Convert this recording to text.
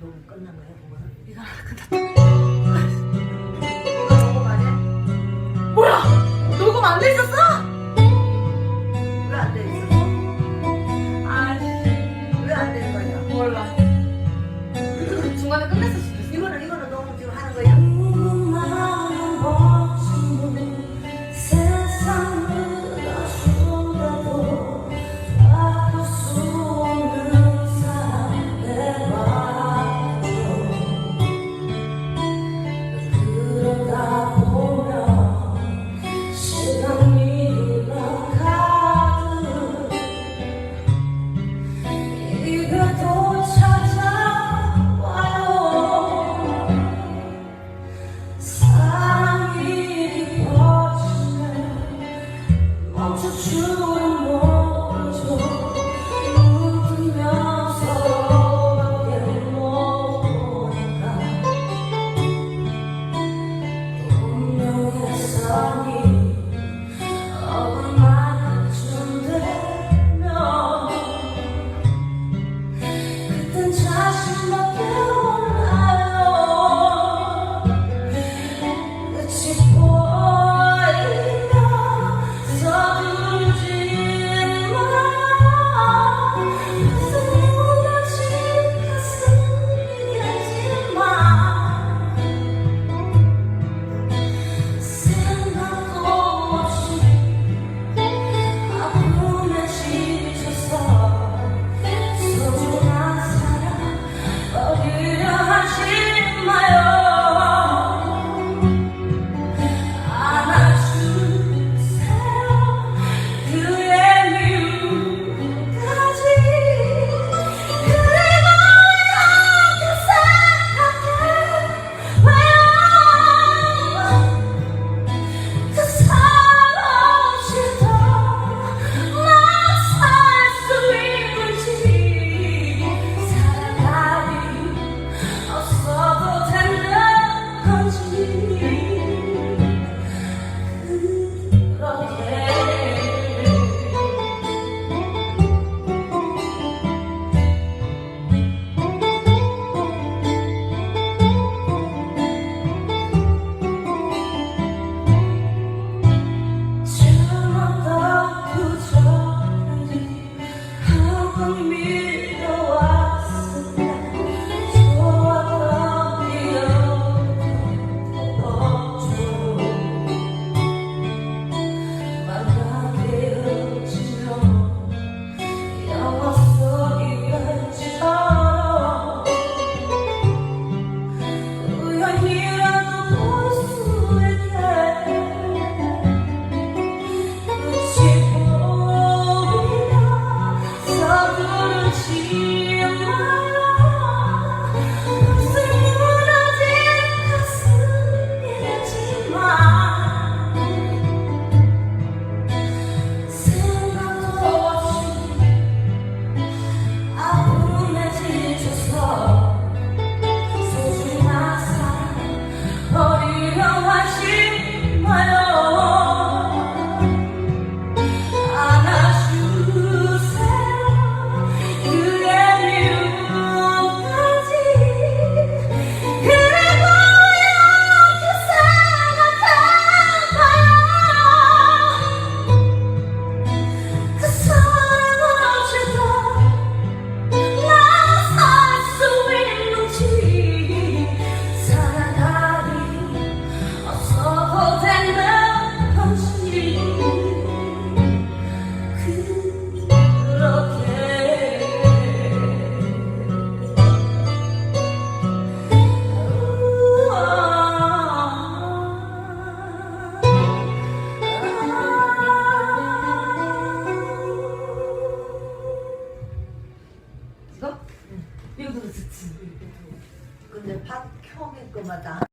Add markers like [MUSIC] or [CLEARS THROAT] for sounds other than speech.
너무 끝난 거야, 뭐가? 이거 끝났다. 왜안돼 있었어? 왜 안 돼 있어? 아왜안된 거냐? 몰라. [CLEARS THROAT] 중간에 끝냈을 수도 있어. 이거는, 이거는 너무 지금 하는 거야? What